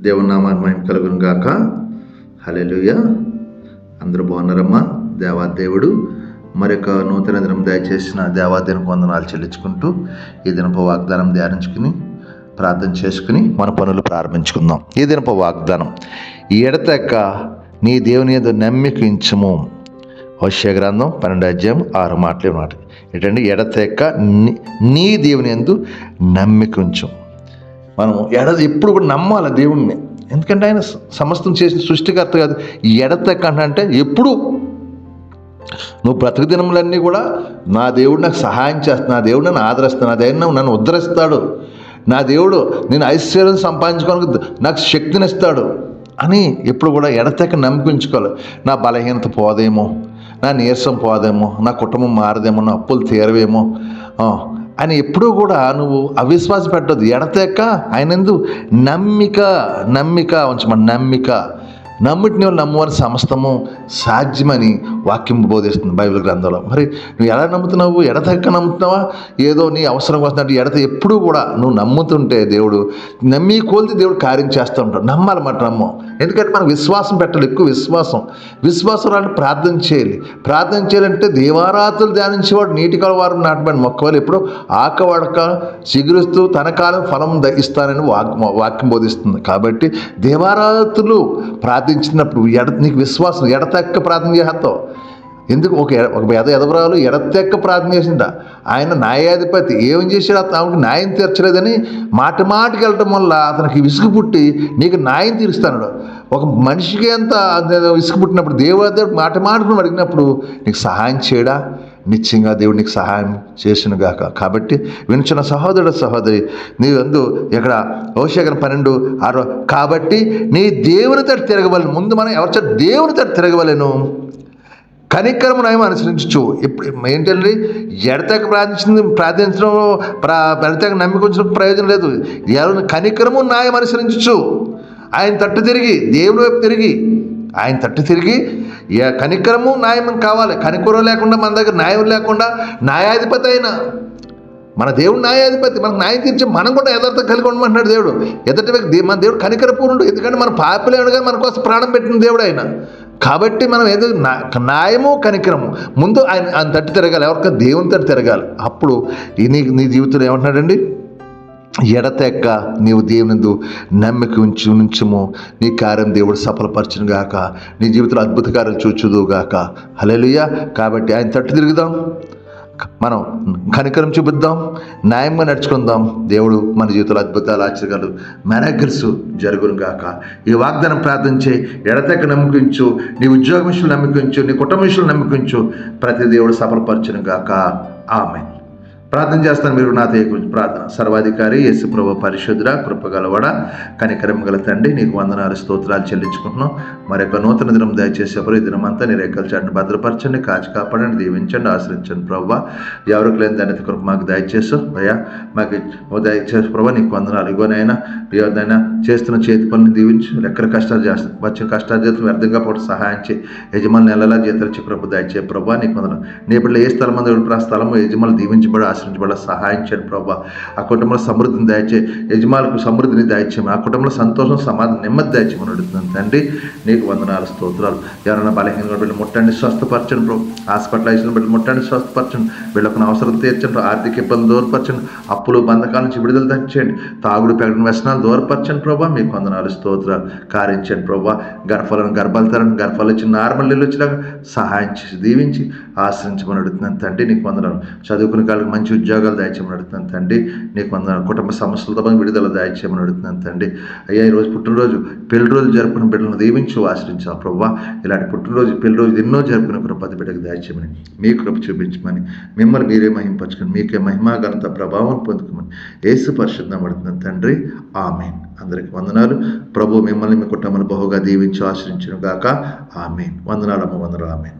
దేవుని నామాన్ని మహిమ కలుగును గాక. హలెలుయ అందరూ బాగున్నారమ్మా? దేవాదేవుడు మరొక నూతన దినం దయచేసిన దేవాదేవునికి వందనాలు చెల్లించుకుంటూ ఈ దినపు వాగ్దానం ధ్యానించుకుని ప్రార్థన చేసుకుని మన పనులు ప్రారంభించుకుందాం. ఈ దినపు వాగ్దానం ఎడతెక్క నీ దేవుని ఏదో నమ్మికించము వశ్య గ్రంథం పన్నెండు అధ్యాయం ఆరు మాటలు మాట ఏంటంటే ఎడతెక్క నీ- నీ దేవుని ఎందు నమ్మికుంచు మనం ఎడ ఎప్పుడు కూడా నమ్మాలి దేవుణ్ణి. ఎందుకంటే ఆయన సమస్తం చేసిన సృష్టికర్త కాదు. ఎడతెక్క అంటే ఎప్పుడు? నువ్వు బ్రతుకు దినములన్నీ కూడా నా దేవుడు నాకు సహాయం చేస్తా నా దేవుడు నన్ను ఆదరిస్తాడు నా దేవుడు నన్ను ఉద్ధరిస్తాడు. నా దేవుడు నేను ఐశ్వర్యం సంపాదించుకోవడానికి నాకు శక్తినిస్తాడు అని ఎప్పుడు కూడా ఎడతెక్క నమ్మకించుకోవాలి నా బలహీనత పోదేమో నా నీరసం పోదేమో నా కుటుంబం మారదేమో నా అప్పులు తీరవేమో అని ఎప్పుడూ కూడా నువ్వు అవిశ్వాస పెట్టద్దు. ఎడతెక్క ఆయనందు నమ్మిక నమ్మిక ఉంచమని నమ్మిక. నమ్మిటిని వాళ్ళు నమ్మువని సమస్తము. సాధ్యమని వాక్యం బోధిస్తుంది బైబిల్ గ్రంథంలో. మరి నువ్వు ఎలా నమ్ముతున్నావు? ఎడతెక్క నమ్ముతున్నావా? ఏదో నీ అవసరం వస్తున్నట్టు ఎడత ఎప్పుడూ కూడా నువ్వు నమ్ముతుంటే దేవుడు నమ్మి కోల్తే దేవుడు కార్యం చేస్తూ ఉంటాడు. నమ్మాలి మాట నమ్మం. ఎందుకంటే మనం విశ్వాసం పెట్టాలి ఎక్కువ విశ్వాసం. విశ్వాసం రాని ప్రార్థన చేయాలి. ప్రార్థన చేయాలంటే దేవారాతులు ధ్యానించేవాడు నీటి కలవారు నాటబడి మొక్కవాలి ఎప్పుడు ఆకవడక చిగురుస్తూ తన కాలం ఫలం ఇస్తానని వాక్ వాక్యం బోధిస్తుంది. కాబట్టి దేవారాతులు ప్రార్థించినప్పుడు ఎడ నీకు విశ్వాసం ఎడత ఎడతెక్క ప్రార్థన చేస్తావు. ఎందుకు? ఒక ఒక ఎద ఎదవరాలు ఎడతెక్క ప్రార్థన చేసిండ. ఆయన న్యాయాధిపతి ఏం చేశాడు? ఆమెకు న్యాయం తీర్చలేదని మాటి మాటికి వెళ్ళటం వల్ల అతనికి విసుగు పుట్టి నీకు న్యాయం తీరుస్తాడు ఒక మనిషికి ఎంత విసుగు పుట్టినప్పుడు దేవుడు మాట మాటను అడిగినప్పుడు నీకు సహాయం చేయడా? నిశ్చయంగా దేవుడు నీకు సహాయం చేసిన గాక కాబట్టి వినుచున్న సహోదరుడు సహోదరి నీ అందు ఇక్కడ ఓషగన పన్నెండు ఆరో కాబట్టి నీ దేవుని తట్టు తిరగవలను ముందు మనం ఎవరి దేవుని తట్టు తిరగవలను. కనికరము నయం అనుసరించు ఇప్పుడు ఏంటండి ఎడతకు ప్రార్థించింది ప్రార్థించడం ప్రా ఎడతకు నమ్మిక ఉంచడం ప్రయోజనం లేదు. ఎవరు కనికరము న్యాయం అనుసరించు ఆయన తట్టు తిరిగి దేవుని వైపు తిరిగి ఆయన తట్టు తిరిగి కనికరము న్యాయం కావాలి. కనికూర లేకుండా మన దగ్గర న్యాయం లేకుండా న్యాయాధిపతి అయినా మన దేవుడు న్యాయాధిపతి. మనకు న్యాయం తీర్చి మనం కూడా యథార్థం కలిగి ఉండమంటున్నాడు దేవుడు. ఎదుటి వ్యక్తి మన దేవుడు కనికరపూర్ణుడు. ఎందుకంటే మన పాపలేడు కానీ మన కోసం ప్రాణం పెట్టిన దేవుడు ఆయన. కాబట్టి మనం ఏదో నా- న్యాయము కనికరము. ముందు ఆయన ఆయన తట్టు తిరగాలి. ఎవరికైనా దేవుని తట్టు తిరగాలి. అప్పుడు నీ నీ జీవితంలో ఏమంటున్నాడండి? ఎడతెక్క నీవు దేవునిందు నమ్మిక ఉంచి ఉంచుము. నీ కార్యం దేవుడు సఫలపరచును గాక. నీ జీవితంలో అద్భుత కార్యం చూచుదుగాక గాక. కాబట్టి ఆయన తట్టు తిరుగుదాం. మనం కనికరం చూపిద్దాం. న్యాయంగా నడుచుకుందాం. దేవుడు మన జీవితంలో అద్భుతాలు ఆశ్చర్యాలు మెరాకిల్స్ జరుగును గాక. ఈ వాగ్దానం ప్రార్థించే ఎడతెక్క నమ్మకించు. నీ ఉద్యోగ విషయంలో నమ్మకించు. నీ కుటుంబ విషయంలో నమ్మకించు. ప్రతి దేవుడు సఫలపరచును గాక. ఆమె ప్రార్థన చేస్తాను మీరు నాతో గురించి ప్రార్థన. సర్వాధికారి యేసు ప్రభు పరిశుద్ర కృపగలవడ కనికరం గల తండ్రి నీకు వందనాలు స్తోత్రాలు చెల్లించుకుంటున్నాం. మరొక నూతన దినం దయచేసి ఎవరు ఈ దినమంతా నీ రెక్కల చాటు భద్రపరచండి కాచి కాపాడండి దీవించండి ఆశ్రయించండి ప్రభావ ఎవరికి లేని దాని కృప మాకు దయచేసు అయ్యా. మాకు దయచేసి ప్రభావ నీకు వందనాలు. ఇగోనైనా ఏదైనా చేస్తున్న చేతి పనులు దీవించు. ఎక్కడ కష్టాలు చేస్తాం వచ్చిన కష్టాలు చేస్తాం వ్యర్థంగా పోటీ సహాయం చేయి. యజమాని నెలలా జీతరిచి ప్రభు దయచే ప్రభావ నీకు వందనాలు. నీ బిడ్డలు ఏ స్థలం మంది ఆ స్థలము యజమానులు దీవించబడి ఆశ్రయించబడ సహాయం చేయండి ప్రభా. ఆ కుటుంబంలో సమృద్ధిని దయచే యజమానులకు సమృద్ధిని దయచేయమని ఆ కుటుంబంలో సంతోషం సమాధానం నెమ్మది దయచేయమని అడుగుతున్నాను తండ్రి. నీకు వందనాలు స్తోత్రాలు. ఎవరైనా బలహీన బిడ్డలు ముట్టండి స్వస్థపరచండి ప్రభు. హాస్పిటల్ బిడ్డలు ముట్టండి స్వస్థపరచండి. వీళ్ళకు అవసరం తీర్చండి ఆర్థిక ఇబ్బందులు దూరపరచండి. అప్పులు బంధకాల నుంచి విడుదల తెచ్చండి తాగుడు పెగడిన వ్యసనాలు దూరపరచండి ప్రభా. మీకు వందనాలు స్తోత్రాలు. కారించండి ప్రభా. గర్భాలను గర్భాలు తరండి గర్భాలు వచ్చి నార్మల్ నీళ్ళు వచ్చినాక సహాయం చేసి దీవించి ఆశ్రయించమని అడుగుతున్నాను తండ్రి. నీకు వందనాలు. చదువుకునే కాళ్ళకి మంచి ఉద్యోగాలు దయచేయమని అడుగుతున్నాను తండ్రి. నీకు మన కుటుంబ సమస్యలతో మనం విడుదల దయచేయమని అడుగుతున్నాను తండ్రి. అయ్యా ఈరోజు పుట్టినరోజు పెళ్ళి రోజు జరుపుకున్న బిడ్డలను దీవించు ఆశ్రయించావు ప్రభా ఇలాంటి పుట్టినరోజు పెళ్ళి రోజు ఎన్నో జరుపుకున్న కృపతి బిడ్డకు దయచేయమని మీ కృప చూపించమని మిమ్మల్ని మీరే మహింపరచుకొని మీకే మహిమా ఘనత ప్రభావం పొందుకోమని ఏసు పరిశుద్ధం అడుగుతున్నాను తండ్రి. ఆమె అందరికి వందనాలు. ప్రభు మిమ్మల్ని మీ కుటుంబాన్ని బహుగా దీవించి ఆశ్రయించును గాక. ఆమెన్. వందనాలు అమ్మ వందనాలు. ఆమెన్.